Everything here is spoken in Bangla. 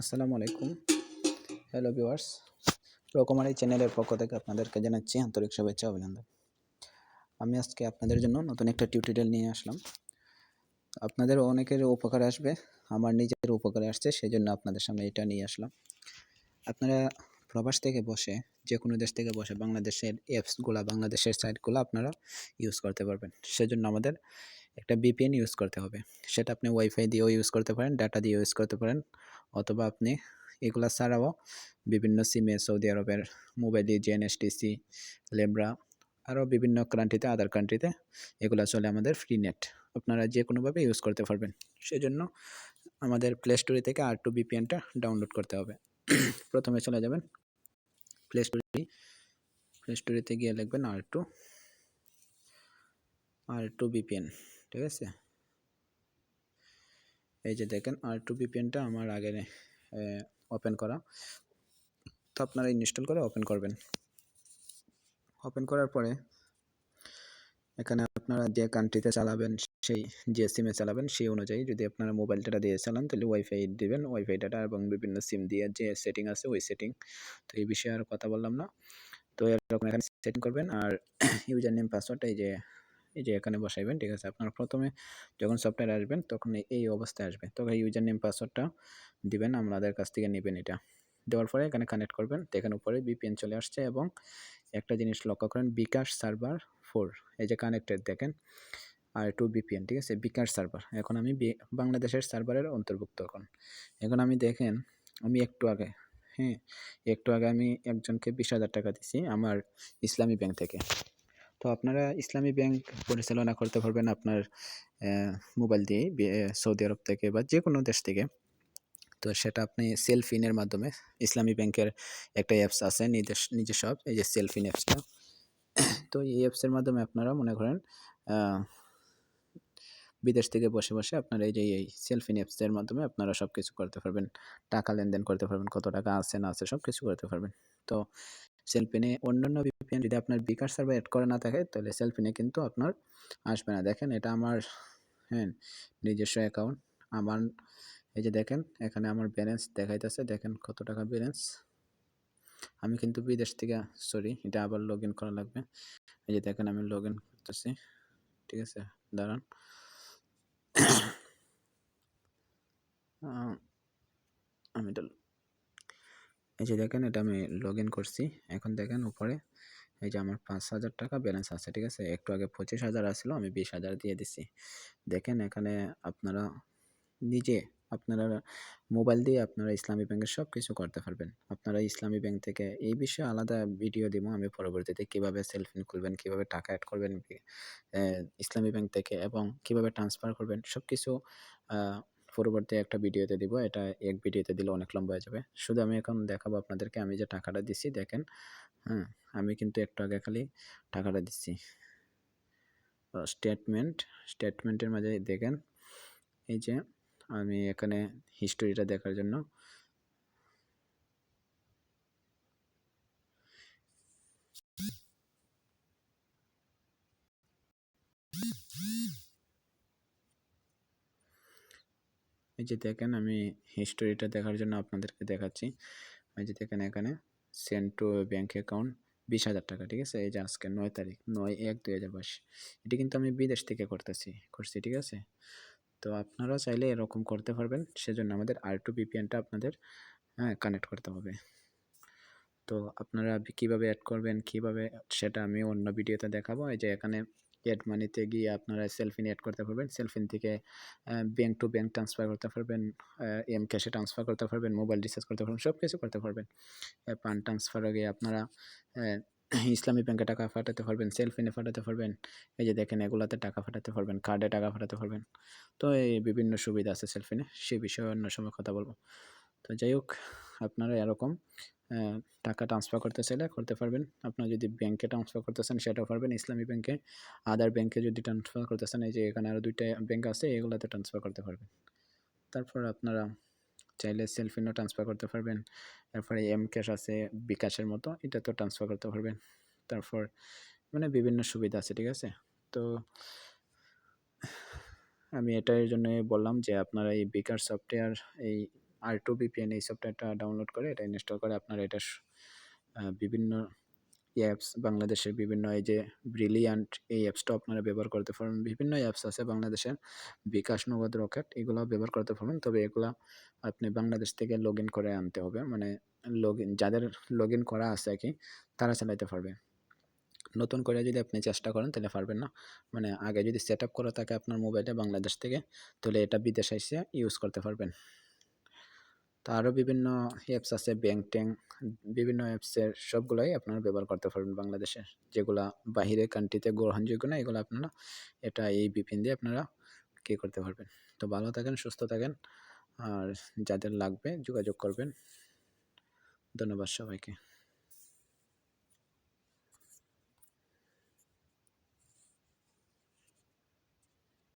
আসসালামু আলাইকুম। হ্যালো ভিউয়ার্স রকমারি চ্যানেলের পক্ষ থেকে আপনাদেরকে জানাচ্ছি আন্তরিক শুভেচ্ছা অভিনন্দন। আমি আজকে আপনাদের জন্য নতুন একটা টিউটোরিয়াল নিয়ে আসলাম। আপনাদের অনেকের উপকার আসবে, আমার নিজের উপকারে আসছে সেই জন্য আপনাদের সামনে এটা নিয়ে আসলাম। আপনারা প্রবাস থেকে বসে যে কোনো দেশ থেকে বসে, বাংলাদেশের অ্যাপসগুলো বাংলাদেশের সাইটগুলো আপনারা ইউজ করতে পারবেন। সেজন্য আমাদের একটা বিপিএন ইউজ করতে হবে। সেটা আপনি ওয়াইফাই দিয়েও ইউজ করতে পারেন ডাটা দিয়ে ইউজ করতে পারেন, অথবা আপনি এগুলা ছাড়াও বিভিন্ন সিমে সৌদি আরবের মোবাইল জিএনএসটিসি লেব্রা আরও বিভিন্ন কান্ট্রিতে আদার কান্ট্রিতে এগুলো চলে আমাদের ফ্রি নেট আপনারা যে কোনোভাবে ইউজ করতে পারবেন। সেজন্য আমাদের প্লে স্টোরি থেকে আর টু বিপিএনটা ডাউনলোড করতে হবে। প্রথমে চলে যাবেন প্লে স্টোরি প্লে স্টোরিতে গিয়ে লিখবেন আর টু আর টু বিপিএন ঠিক আছে? এই যে দেখেন আর টু বিপিএনটা আমার আগে ওপেন করা। তো আপনারা ইনস্টল করে ওপেন করবেন। ওপেন করার পরে এখানে আপনারা যে কান্ট্রিতে চালাবেন, সেই যে সিমে চালাবেন, সেই অনুযায়ী যদি আপনারা মোবাইল ডাটা দিয়ে চালান, তাহলে ওয়াইফাই দিবেন। ওয়াইফাই ডাটা এবং বিভিন্ন সিম দিয়ে যে সেটিং আছে, ওই সেটিং তো এই বিষয়ে আর কথা বললাম না। তো এরকম এখানে সেটিং করবেন আর ইউজার নেম পাসওয়ার্ড এই যে এই যে এখানে বসাইবেন, ঠিক আছে? আপনার প্রথমে যখন সফটওয়্যার আসবেন, তখন এই অবস্থায় আসবে তখন ইউজার নেম পাসওয়ার্ডটা দিবেন আমাদের কাছ থেকে নেবেন এটা। দেওয়ার পরে এখানে কানেক্ট করবেন, তো এখানে উপরে বিপিএন চলে আসছে এবং একটা জিনিস লক্ষ্য করেন, বিকাশ সার্ভার ফোর এই যে কানেক্টেড দেখেন? আর টু বিপিএন ঠিক আছে? বিকাশ সার্ভার এখন আমি বাংলাদেশের সার্ভারের অন্তর্ভুক্ত এখন। এখন আমি দেখেন, আমি একটু আগে হ্যাঁ? একটু আগে আমি একজনকে বিশ হাজার টাকা দিছি, আমার ইসলামী ব্যাংক থেকে। তো আপনারা ইসলামী ব্যাংক পরিচালনা করতে পারবেন আপনার মোবাইল দিয়ে সৌদি আরব থেকে বা যে কোনো দেশ থেকে। তো সেটা আপনি সেলফিনের মাধ্যমে, ইসলামী ব্যাংকের একটা অ্যাপস আছে নিজের নিজস্ব এই যে সেলফিন অ্যাপসটা। তো এই অ্যাপসের মাধ্যমে আপনারা মনে করেন বিদেশ থেকে বসে বসে আপনারা এই যে, এই সেলফিন অ্যাপসের মাধ্যমে আপনারা সব কিছু করতে পারবেন। টাকা লেনদেন করতে পারবেন, কত টাকা আছে, না আছে সব কিছু করতে পারবেন। তো সেলফিনে অন্যান্য ভিপিএন যদি আপনার বিকাশ সার্ভার অ্যাড করে না থাকে, তাহলে সেলফিনে কিন্তু আপনার আসবে না। দেখেন এটা আমার হ্যাঁ নিজস্ব অ্যাকাউন্ট আমার, এই যে দেখেন, এখানে আমার ব্যালেন্স দেখাইতেছে। দেখেন কত টাকা ব্যালেন্স আমি কিন্তু বিদেশ থেকে সরি এটা আবার লগ ইন করা লাগবে। এই যে দেখেন আমি লগ ইন করতেছি। ঠিক আছে, দাঁড়ান। আমি এটা এই যে দেখেন, এটা আমি লগ ইন করছি। এখন দেখেন উপরে এই যে আমার পাঁচ হাজার টাকা ব্যালেন্স আছে, ঠিক আছে? একটু আগে পঁচিশ হাজার আসলো, আমি বিশ হাজার দিয়ে দিছি। দেখেন এখানে আপনারা নিজে আপনারা মোবাইল দিয়ে আপনারা ইসলামী ব্যাংকের সব কিছু করতে পারবেন। আপনারা ইসলামী ব্যাংক থেকে এই বিষয়ে আলাদা ভিডিও দিব, আমি পরবর্তীতে কীভাবে সেলফিন খুলবেন, কীভাবে টাকা অ্যাড করবেন ইসলামী ব্যাংক থেকে এবং কীভাবে ট্রান্সফার করবেন সব কিছু পরবর্তী একটা ভিডিওতে দিব। এটা এক ভিডিওতে দিলে অনেক লম্বা হয়ে যাবে। শুধু আমি এখন দেখাবো আপনাদেরকে। আমি যে টাকাটা দিচ্ছি দেখেন হ্যাঁ আমি কিন্তু একটু আগে খালি টাকাটা দিচ্ছি স্টেটমেন্ট স্টেটমেন্টের মাঝে দেখেন, এই যে আমি এখানে হিস্টোরিটা দেখার জন্য এই যে দেখেন, আমি হিস্টোরিটা দেখার জন্য আপনাদেরকে দেখাচ্ছি। এই যে দেখেন এখানে সেন্ড টু ব্যাঙ্ক অ্যাকাউন্ট বিশ হাজার টাকা, ঠিক আছে? এই যে আজকে নয় তারিখ, নয় এক দুই হাজার বাইশ। এটি কিন্তু আমি বিদেশ থেকে করতেছি, করছি, ঠিক আছে? তো আপনারা চাইলে এরকম করতে পারবেন, সেজন্য আমাদের আর টু বিপিএনটা আপনাদের হ্যাঁ কানেক্ট করতে হবে। তো আপনারা কীভাবে অ্যাড করবেন, কীভাবে, সেটা আমি অন্য ভিডিওতে দেখাবো। এই যে এখানে অ্যাড মানিতে গিয়ে আপনারা সেলফিন অ্যাড করতে পারবেন। সেলফিন থেকে ব্যাঙ্ক টু ব্যাঙ্ক ট্রান্সফার করতে পারবেন এম ক্যাশে ট্রান্সফার করতে পারবেন মোবাইল রিচার্জ করতে পারবেন সব কিছু করতে পারবেন। পান ট্রান্সফার গিয়ে আপনারা ইসলামী ব্যাংকে টাকা পাঠাতে পারবেন সেলফিনে ফাটাতে পারবেন। এই যে দেখেন, এগুলাতে টাকা পাঠাতে পারবেন কার্ডে টাকা পাঠাতে পারবেন। তো এই বিভিন্ন সুবিধা আছে সেলফিনে সেই বিষয়ে অন্য সময় কথা বলব। তো যাই হোক, আপনারা এরকম টাকা ট্রান্সফার করতে চাইলে করতে পারবেন। আপনার যদি ব্যাংকে ট্রান্সফার করতে চান সেটাও পারবেন। ইসলামী ব্যাংকে আদার ব্যাংকে যদি ট্রান্সফার করতে চান এই যে এখানে আরও দুইটা ব্যাংক আছে, এগুলোতে ট্রান্সফার করতে পারবেন। তারপর আপনারা চাইলে সেলফিনও ট্রান্সফার করতে পারবেন। তারপরে এম ক্যাশ আছে, বিকাশের মতো এটা তো ট্রান্সফার করতে পারবেন। তারপর মানে বিভিন্ন সুবিধা আছে, ঠিক আছে? তো আমি এটার জন্য বললাম যে আপনারা এই বিকাশ সফটওয়্যার এই আর টু বিপিএন এই সফটওয়্যারটা ডাউনলোড করে এটা ইনস্টল করে আপনার এটা বিভিন্ন অ্যাপস বাংলাদেশের বিভিন্ন এই যে ব্রিলিয়ান্ট এই অ্যাপসটা আপনারা ব্যবহার করতে পারবেন। বিভিন্ন অ্যাপস আছে বাংলাদেশের, বিকাশ নগদ রকেট এগুলো ব্যবহার করতে পারবেন। তবে এগুলা আপনি বাংলাদেশ থেকে লগ করে আনতে হবে। মানে লগ যাদের লগ করা আছে আর কি, তারা চালাইতে পারবে। নতুন করে যদি আপনি চেষ্টা করেন, তাহলে পারবেন না। মানে আগে যদি সেট আপ করা থাকে আপনার মোবাইলে বাংলাদেশ থেকে, তাহলে এটা বিদেশে এসে ইউজ করতে পারবেন। তো আরও বিভিন্ন অ্যাপস আছে ব্যাংক ট্যাঙ্ক বিভিন্ন অ্যাপসের সবগুলোই আপনারা ব্যবহার করতে পারবেন বাংলাদেশে। যেগুলা বাহিরের কান্ট্রিতে গ্রহণযোগ্য না, এগুলো আপনারা এটা এই বিপিন দিয়ে আপনারা কে করতে পারবেন। তো ভালো থাকেন, সুস্থ থাকেন, আর যাদের লাগবে যোগাযোগ করবেন। ধন্যবাদ সবাইকে।